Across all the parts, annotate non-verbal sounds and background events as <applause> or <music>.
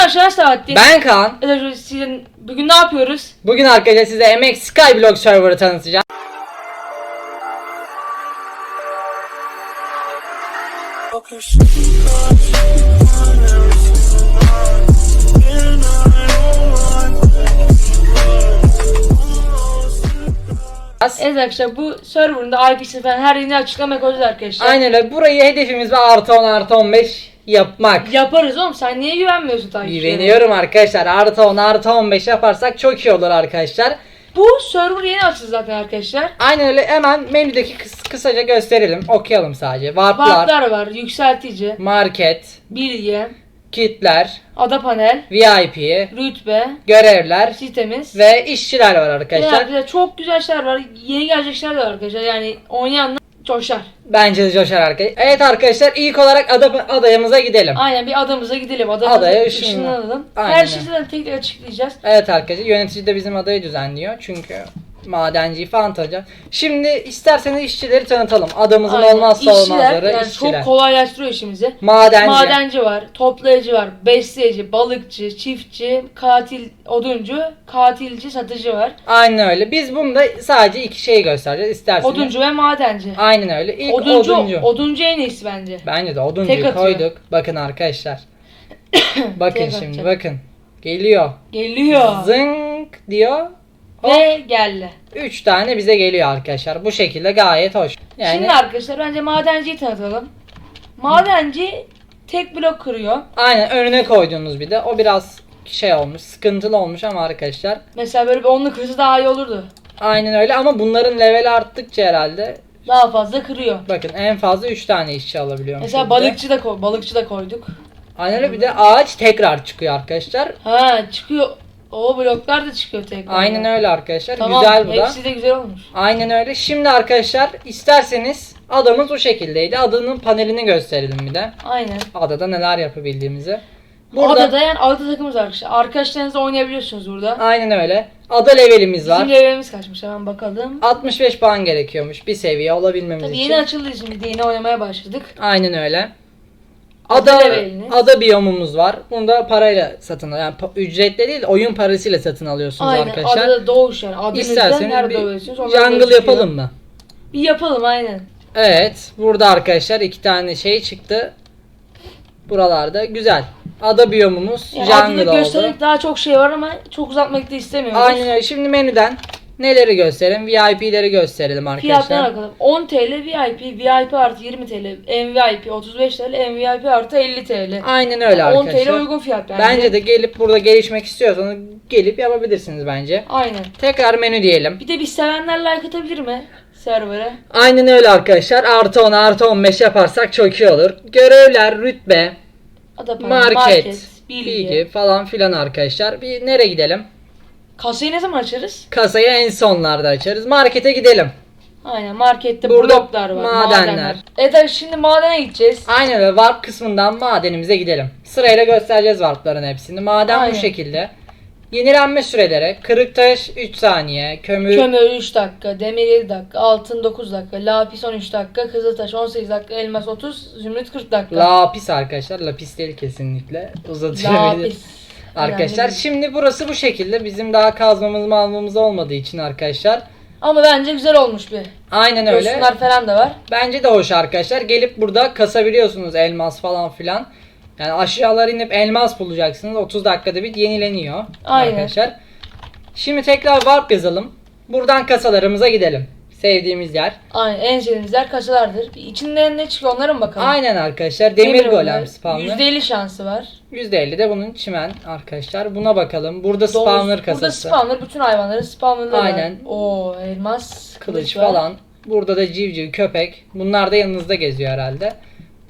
Arkadaşlar Sabahattin. Ben Kaan. Evet, sizin bugün ne yapıyoruz? Bugün arkadaşlar size MX Skyblock server'ı tanıtacağım. Evet arkadaşlar bu serverında IP'si falan her yerini açıklama koyacağız arkadaşlar. Aynen öyle. Burayı hedefimiz var artı 10 artı 15 yapmak. Yaparız oğlum sen niye güvenmiyorsun takipçilere? Güveniyorum arkadaşlar. Artı 10 artı 15 yaparsak çok iyi olur arkadaşlar. Bu server yeni açıldı zaten arkadaşlar. Aynen öyle hemen menüdeki kıs- kısaca gösterelim. Okuyalım sadece. Warplar, Varplar var, yükseltici, market, bilgi, kitler, ada panel, VIP, rütbe, görevler sitemiz. ve işçiler var arkadaşlar. arkadaşlar çok güzel şeyler var. Yeni gelecek şeyler de var arkadaşlar. Yani oynayanlar coşar. Bence de coşar arkadaşlar. Evet arkadaşlar ilk olarak ada, adayımıza gidelim. Aynen bir adamıza gidelim. Adamıza Adaya ışınla- ışınlanalım. Aynen. Her şeyi zaten tek tek açıklayacağız. Evet arkadaşlar yönetici de bizim adayı düzenliyor. Çünkü madenciyi falan tanıyacağız. Şimdi isterseniz işçileri tanıtalım. Adamızın Aynen. olmazsa İşçiler, olmazları yani işçiler. Çok kolaylaştırıyor işimizi. Madenci. Madenci var, toplayıcı var, besleyici, balıkçı, çiftçi, katil, oduncu, katilci, satıcı var. Aynen öyle. Biz bunda sadece iki şeyi göstereceğiz. İsterseniz. Oduncu ve madenci. Aynen öyle. İlk Oduncu, oduncu. oduncu en iyisi bence. Bence de oduncuyu koyduk. Bakın arkadaşlar. <coughs> bakın Tek şimdi atacak. bakın. Geliyor. Geliyor. Zınk diyor. Ve geldi. 3 tane bize geliyor arkadaşlar. Bu şekilde gayet hoş. Yani Şimdi arkadaşlar bence madenciyi tanıtalım. Madenci tek blok kırıyor. aynen önüne koyduğunuz bir de o biraz şey olmuş, sıkıntılı olmuş ama arkadaşlar. Mesela böyle bir onlu kırsa daha iyi olurdu. Aynen öyle ama bunların leveli arttıkça herhalde Daha fazla kırıyor. bakın en fazla 3 tane işçi alabiliyormuş. Mesela burada. balıkçı da balıkçı da koyduk. Aynen öyle bir de ağaç tekrar çıkıyor arkadaşlar. Ha çıkıyor. O bloklar da çıkıyor tekrar. Aynen öyle arkadaşlar. Tamam, Güzel bu da. hepsi de güzel olmuş. Aynen öyle. Şimdi arkadaşlar isterseniz adamız o şekildeydi. Adanın panelini gösterelim bir de. Aynen. Adada neler yapabildiğimizi. Burada Adada yani ada takımız arkadaşlar. Arkadaşlarınızla oynayabiliyorsunuz burada. aynen öyle. Ada levelimiz var. Bizim levelimiz kaçmış hemen bakalım. 65 puan gerekiyormuş bir seviye olabilmemiz Tabii için. yeni açıldığı için biz de yeni oynamaya başladık. Aynen öyle. Ada Ada, ada biyomumuz var. Bunu da parayla satın yani pa- ücretle değil oyun parasıyla satın alıyorsunuz Aynen arkadaşlar. adada doğuş yani. Adınızda İsterseniz nerede bir doğuyorsunuz onlar jungle gözüküyor. yapalım mı? Bir yapalım aynen. Evet. Burada arkadaşlar iki tane şey çıktı. Buralarda güzel. Ada biyomumuz Yani jungle adını oldu. göstererek daha çok şey var ama çok uzatmak da istemiyoruz. Aynen öyle. Şimdi menüden neleri gösterelim? VIP'leri gösterelim Fiyatlara arkadaşlar. bakalım. 10 TL VIP, VIP artı 20 TL, MVP 35 TL, MVP artı 50 TL. Aynen öyle 10 TL arkadaşlar. uygun fiyat bence. Bence de gelip burada gelişmek istiyorsanız gelip yapabilirsiniz bence. Aynen. Tekrar menü diyelim. Bir de bir sevenler like atabilir mi server'a? Aynen öyle arkadaşlar. Artı 10 artı 15 yaparsak çok iyi olur. Görevler, rütbe, Adapan, market, market, bilgi. bilgi falan filan arkadaşlar. Bir nereye gidelim? Kasayı ne zaman açarız? Kasayı en sonlarda açarız. Markete gidelim. Aynen markette Burada bloklar var. madenler. Evet arkadaşlar, şimdi madene gideceğiz. Aynen öyle warp kısmından madenimize gidelim. Sırayla göstereceğiz warpların hepsini. Maden Aynen. bu şekilde. Yenilenme süreleri kırık taş 3 saniye, kömür, Kömür 3 dakika, demir 7 dakika, altın 9 dakika, lapis 13 dakika, kızıltaş 18 dakika, elmas 30, zümrüt 40 dakika. lapis arkadaşlar. Lapis değil kesinlikle. Uzatılabilir. Lapis. Arkadaşlar Önemli. şimdi burası bu şekilde. Bizim daha kazmamız malmamız olmadığı için arkadaşlar. Ama bence güzel olmuş bir. Aynen öyle. Yosunlar falan da var. Bence de hoş arkadaşlar. Gelip burada kasabiliyorsunuz elmas falan filan. Yani aşağılara inip elmas bulacaksınız. 30 dakikada bir yenileniyor Aynen. arkadaşlar. Şimdi tekrar warp yazalım. Buradan kasalarımıza gidelim. Sevdiğimiz yer. Aynen en sevdiğimiz yer kasalardır. İçinden ne çıkıyor onlara mı bakalım? Aynen arkadaşlar. Demir, golem spawner. %50 şansı var. %50 de bunun çimen arkadaşlar. Buna bakalım. Burada spawner Domuz- kasası. Burada spawner bütün hayvanların spawnerları Aynen. Oo elmas, kılıç var. falan. Burada da civciv, köpek. Bunlar da yanınızda geziyor herhalde.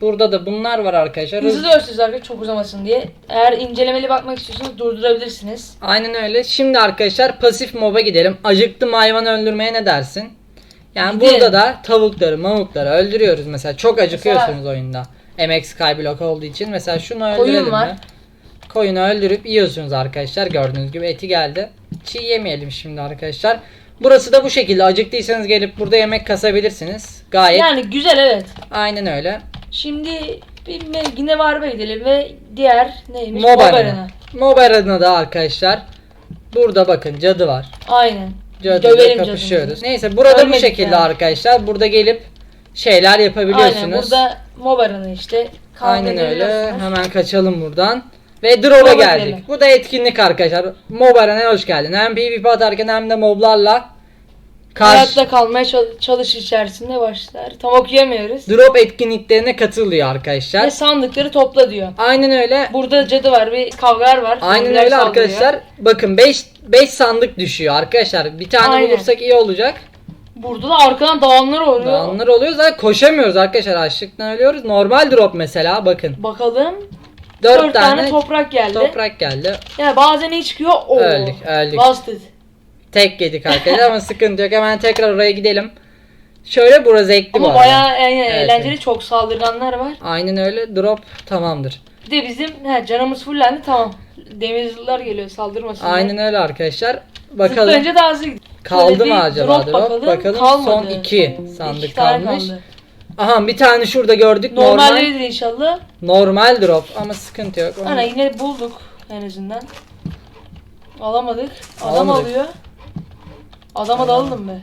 Burada da bunlar var arkadaşlar. Hızlı ölçüyoruz arkadaşlar çok uzamasın diye. Eğer incelemeli bakmak istiyorsanız durdurabilirsiniz. Aynen öyle. Şimdi arkadaşlar pasif moba gidelim. Acıktım hayvan öldürmeye ne dersin? Yani Gidelim. burada da tavukları, mamutları öldürüyoruz mesela. Çok acıkıyorsunuz oyunda. MX Skyblock olduğu için mesela şunu öldürelim Koyun var. mi? Koyunu öldürüp yiyorsunuz arkadaşlar. Gördüğünüz gibi eti geldi. Çiğ yemeyelim şimdi arkadaşlar. Burası da bu şekilde. Acıktıysanız gelip burada yemek kasabilirsiniz. Gayet Yani güzel evet. aynen öyle. Şimdi bir yine varba gidelim ve diğer neymiş? Mob Mob Arena. Arena. Mobara'na da arkadaşlar burada bakın cadı var. Aynen. Cadıyla Dövelim kapışıyoruz. Neyse burada bu Ölmedik şekilde yani. arkadaşlar. Burada gelip şeyler yapabiliyorsunuz. Aynen burada Mobara'nı işte Aynen öyle. Hemen kaçalım buradan. Ve Drop'a Drop'a geldik. gidelim. Bu da etkinlik arkadaşlar. Mobaran'a hoş geldin. Hem PvP atarken hem de moblarla karşı Hayatta kalmaya çal- çalış içerisinde başlar. Tam okuyamıyoruz. drop etkinliklerine katılıyor arkadaşlar. Ve sandıkları topla diyor. Aynen öyle. Burada cadı var, bir kavgar var. Aynen Zombiler öyle saldırıyor. arkadaşlar. Bakın 5 5 sandık düşüyor arkadaşlar. Bir tane Aynen. bulursak iyi olacak. Burada da arkadan dağınlar oluyor. Dağınlar oluyor zaten koşamıyoruz arkadaşlar. Açlıktan ölüyoruz. Normal drop mesela bakın. Bakalım. 4 Dört tane, tane, toprak geldi. toprak geldi. Yani bazen iyi çıkıyor. Oo. Öldük, öldük. Busted. Tek yedik arkadaşlar ama sıkıntı yok. Hemen tekrar oraya gidelim. Şöyle burası zevkli bu Ama arada. bayağı yani Evet, eğlenceli. evet. Çok saldırganlar var. Aynen öyle. Drop tamamdır. Bir de bizim he, canımız fullendi tamam. Demirciler geliyor saldırmasınlar. Aynen öyle arkadaşlar. Bakalım. Zıplayınca daha hızlı gidiyor. Kaldı Şöyle mı bir acaba drop? Bakalım. Bakalım. Kalmadı. Son iki sandık İki tane kalmış. kaldı. Aha bir tane şurada gördük. Normal normal, Normaldedir inşallah. drop ama sıkıntı yok. Onu- Ana yine bulduk en azından. Alamadık. Adam Alamadık. alıyor. Adama da mı?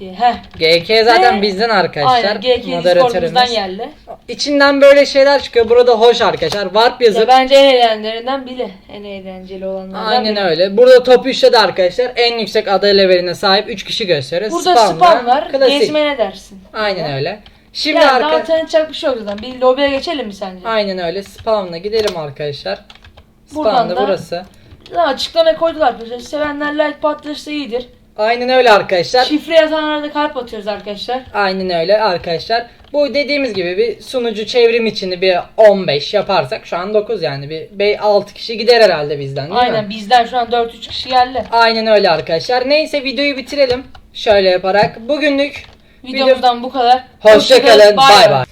Heh. GK zaten Ve- bizden arkadaşlar. Aynen GK Discord'umuzdan Moderatörümüz. geldi. İçinden böyle şeyler çıkıyor. Burada hoş arkadaşlar. Warp Ya yazıp bence en eğlencelerinden biri. En eğlenceli olanlardan Aynen biri. öyle. Burada top 3'te de arkadaşlar en yüksek aday leveline sahip 3 kişi gösteriyor. Burada Spam'da spam var. Klasik. Gezme ne dersin? Aynen öyle. Şimdi yani arka... daha tanıtacak bir şey yok zaten. Bir lobiye geçelim mi sence? Aynen öyle. Spawn'a gidelim arkadaşlar. Buradan Spawn'da da- burası. Daha açıklamaya koydular. Sevenler like patlarsa iyidir. Aynen öyle arkadaşlar. Şifre yazanlara da kalp atıyoruz arkadaşlar. Aynen öyle arkadaşlar. Bu dediğimiz gibi bir sunucu çevrim içinde bir 15 yaparsak şu an 9 yani bir 6 kişi gider herhalde bizden değil Aynen mi? bizden şu an 4-3 kişi geldi. Aynen öyle arkadaşlar. Neyse videoyu bitirelim. Şöyle yaparak bugünlük Videomuzdan bu kadar. hoşçakalın. Bay bay.